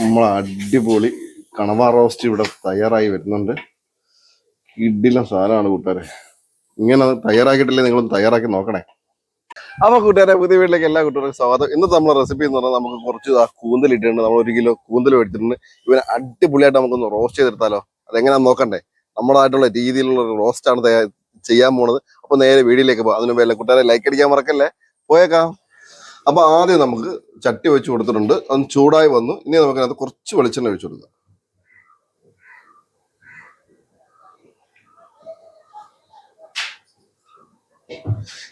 നമ്മൾ അടിപൊളി കണവ റോസ്റ്റ് ഇവിടെ തയ്യാറായി വരുന്നുണ്ട്. ഇഡിലും സാധനമാണ് കൂട്ടുകാരെ. ഇങ്ങനെ തയ്യാറാക്കിയിട്ടില്ലേ നിങ്ങളൊന്ന് തയ്യാറാക്കി നോക്കണേ. അപ്പൊ കൂട്ടുകാരെ പുതിയ വീട്ടിലേക്ക് എല്ലാ കൂട്ടുകാർക്കും സ്വാഗതം. ഇന്നത്തെ നമ്മളെ റെസിപ്പി എന്ന് പറഞ്ഞാൽ നമുക്ക് കുറച്ച് ആ കൂന്തൽ ഇട്ടിട്ടുണ്ട്. നമ്മൾ ഒരു കിലോ കൂന്തൽ എടുത്തിട്ടുണ്ട് ഇവനെ അടിപൊളിയായിട്ട് നമുക്കൊന്ന് റോസ്റ്റ് ചെയ്തെടുത്താലോ? അതെങ്ങനെയാണെന്ന് നോക്കണ്ടേ? നമ്മളായിട്ടുള്ള രീതിയിലുള്ള റോസ്റ്റ് ആണ് ചെയ്യാൻ പോണത്. അപ്പൊ നേരെ വീഡിയോയിലേക്ക് പോകാം. അതിന് മുമ്പ് കൂട്ടുകാരെ ലൈക്ക് അടിക്കാൻ മറക്കല്ലേ? പോയേക്കാം. അപ്പൊ ആദ്യം നമുക്ക് ചട്ടി വെച്ച് കൊടുത്തിട്ടുണ്ട്. അത് ചൂടായി വന്നു. ഇനി നമുക്ക് അതിനകത്ത് കുറച്ച് വെളിച്ചെണ്ണ ഒഴിച്ചു കൊടുക്കാം.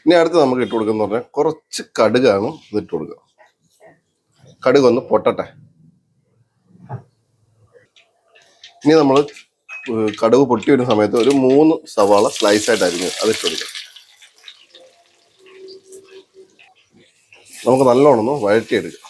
ഇനി അടുത്ത് നമുക്ക് ഇട്ട് കൊടുക്കുന്ന പറഞ്ഞാൽ കുറച്ച് കടുകാണ് ഇത് ഇട്ട് കൊടുക്കുക. കടുക് ഒന്ന് പൊട്ടട്ടെ. ഇനി നമ്മൾ കടുക് പൊട്ടി വരുന്ന സമയത്ത് ഒരു മൂന്ന് സവാള സ്ലൈസ് ആയിട്ട് അരിഞ്ഞ് അത് ഇട്ട് കൊടുക്കുക നമുക്ക് നല്ലോണം ഒന്ന് വഴറ്റിയെടുക്കാം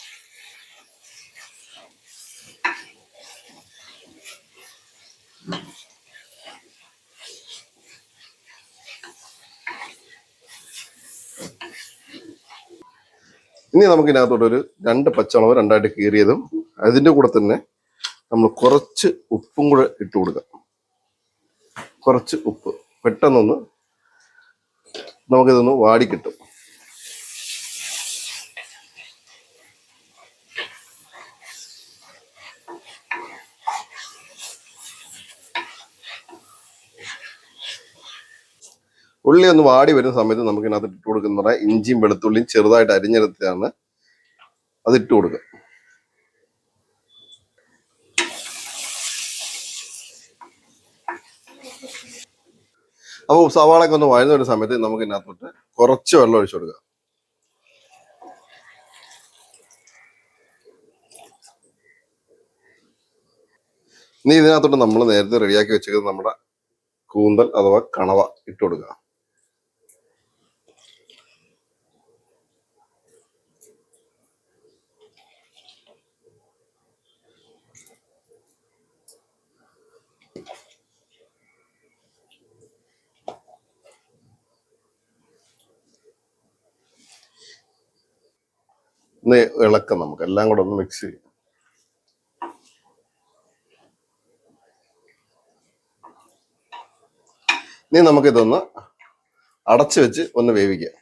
ഇനി നമുക്ക് ഇതിനകത്തോട്ട് ഒരു രണ്ട് പച്ചമുളക് രണ്ടായിട്ട് കീറിയതും അതിന്റെ കൂടെ തന്നെ നമ്മൾ കുറച്ച് ഉപ്പും കൂടെ ഇട്ട് കൊടുക്കാം. കുറച്ച് ഉപ്പ്. പെട്ടെന്നൊന്ന് നമുക്കിതൊന്ന് വാടി ഉള്ളി ഒന്ന് വാടി വരുന്ന സമയത്ത് നമുക്ക് ഇതിനകത്ത് ഇട്ട് കൊടുക്കുന്ന ഇഞ്ചിയും വെളുത്തുള്ളിയും ചെറുതായിട്ട് അരിഞ്ഞെടുത്താണ് അത് ഇട്ട് കൊടുക്കുക. അപ്പോൾ സവാളൊക്കെ ഒന്ന് വഴുന്ന വരുന്ന സമയത്ത് നമുക്ക് ഇതിനകത്തോട്ട് കുറച്ച് വെള്ളം ഒഴിച്ചു കൊടുക്കുക. ഇനി ഇതിനകത്തോട്ട് നമ്മൾ നേരത്തെ റെഡിയാക്കി വെച്ചിരിക്കുന്നത് നമ്മുടെ കൂന്തൽ അഥവാ കണവ ഇട്ട് കൊടുക്കുക. ഒന്ന് ഇളക്കം നമുക്ക്. എല്ലാം കൂടെ ഒന്ന് മിക്സ് ചെയ്യാം. ഇനി നമുക്കിതൊന്ന് അടച്ചു വെച്ച് ഒന്ന് വേവിക്കാം.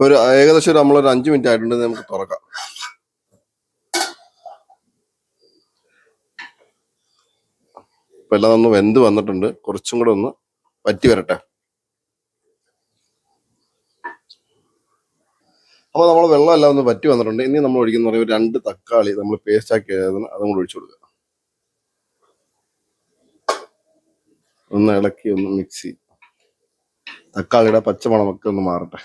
ഒരു ഏകദേശം ഒരു നമ്മളൊരു അഞ്ച് മിനിറ്റ് ആയിട്ടുണ്ട് നമുക്ക് തുറക്കാം. ഇപ്പൊ എല്ലാം ഒന്ന് വെന്ത് വന്നിട്ടുണ്ട്. കുറച്ചും കൂടെ ഒന്ന് വറ്റി വരട്ടെ. അപ്പോൾ നമ്മൾ വെള്ളം എല്ലാം ഒന്ന് വറ്റി വന്നിട്ടുണ്ട്. ഇനി നമ്മൾ ഒഴിക്കുന്ന പറയുമ്പോൾ രണ്ട് തക്കാളി നമ്മൾ പേസ്റ്റ് ആക്കി അതും കൂടി ഒഴിച്ചു കൊടുക്കുക. ഒന്ന് ഇളക്കി ഒന്ന് മിക്സ് തക്കാളിയുടെ പച്ചമണമൊക്കെ ഒന്ന് മാറട്ടെ.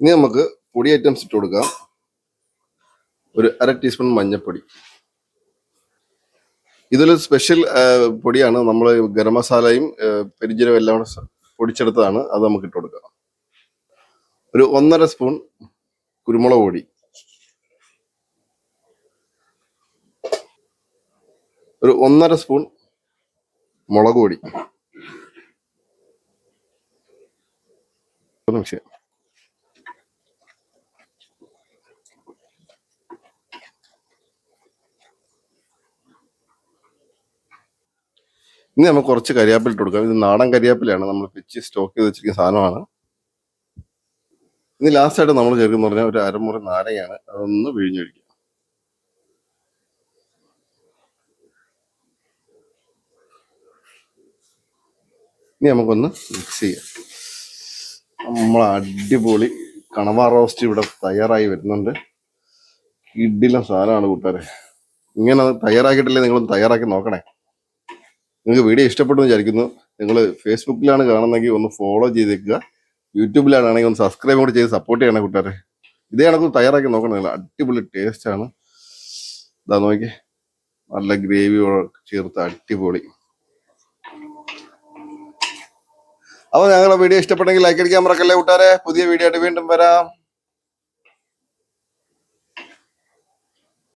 ഇനി നമുക്ക് പൊടി ഐറ്റംസ് ഇട്ട് കൊടുക്കാം. ഒരു അര ടീസ്പൂൺ മഞ്ഞൾപ്പൊടി ഇതൊരു സ്പെഷ്യൽ പൊടിയാണ്. നമ്മൾ ഗരം മസാലയും പെരിഞ്ചീരവും എല്ലാം കൂടെ പൊടിച്ചെടുത്തതാണ്. അത് നമുക്ക് ഇട്ട് കൊടുക്കാം. ഒരു ഒന്നര സ്പൂൺ കുരുമുളക് പൊടി. ഒരു ഒന്നര സ്പൂൺ മുളക് പൊടി ഒന്ന് mix ചെയ്യാം. ഇനി നമുക്ക് കുറച്ച് കരിയാപ്പിൽ ഇട്ട് കൊടുക്കാം. ഇത് നാടൻ കരിയാപ്പിലാണ് നമ്മൾ പിച്ച് സ്റ്റോക്ക് ചെയ്ത് വെച്ചിരിക്കുന്ന സാധനമാണ്. ഇനി ലാസ്റ്റ് ആയിട്ട് നമ്മൾ ചേർക്കുന്ന പറഞ്ഞാൽ ഒരു അരമുറി നാരങ്ങയാണ്. അതൊന്ന് പിഴിഞ്ഞൊഴിക്കുക ഇനി നമുക്കൊന്ന് മിക്സ് ചെയ്യാം. നമ്മൾ അടിപൊളി കണവ റോസ്റ്റ് ഇവിടെ തയ്യാറായി വരുന്നുണ്ട്. ഇഡിലും സാധനമാണ് കൂട്ടുകാരെ. ഇങ്ങനെ തയ്യാറാക്കിയിട്ടില്ലേ നിങ്ങളൊന്ന് തയ്യാറാക്കി നോക്കണേ. നിങ്ങൾക്ക് വീഡിയോ ഇഷ്ടപ്പെട്ടു വിചാരിക്കുന്നു. നിങ്ങൾ ഫേസ്ബുക്കിലാണ് കാണുന്നതെങ്കിൽ ഒന്ന് ഫോളോ ചെയ്തേക്കുക. യൂട്യൂബിലാണെങ്കിൽ ഒന്ന് സബ്സ്ക്രൈബ് കൂടി ചെയ്ത് സപ്പോർട്ട് ചെയ്യണേ കൂട്ടുകാരെ. ഇതേ കണക്ക് തയ്യാറാക്കി നോക്കണം. നിങ്ങൾ അടിപൊളി ടേസ്റ്റ് ആണ്. ഇതാ നോക്കി നല്ല ഗ്രേവി ചേർത്ത് അടിപൊളി. അപ്പോൾ ഞങ്ങളുടെ വീഡിയോ ഇഷ്ടപ്പെട്ടെങ്കിൽ ലൈക്ക് അടിക്കാൻ മറക്കല്ലേ കൂട്ടുകാരെ? പുതിയ വീഡിയോ ആയിട്ട് വീണ്ടും വരാം.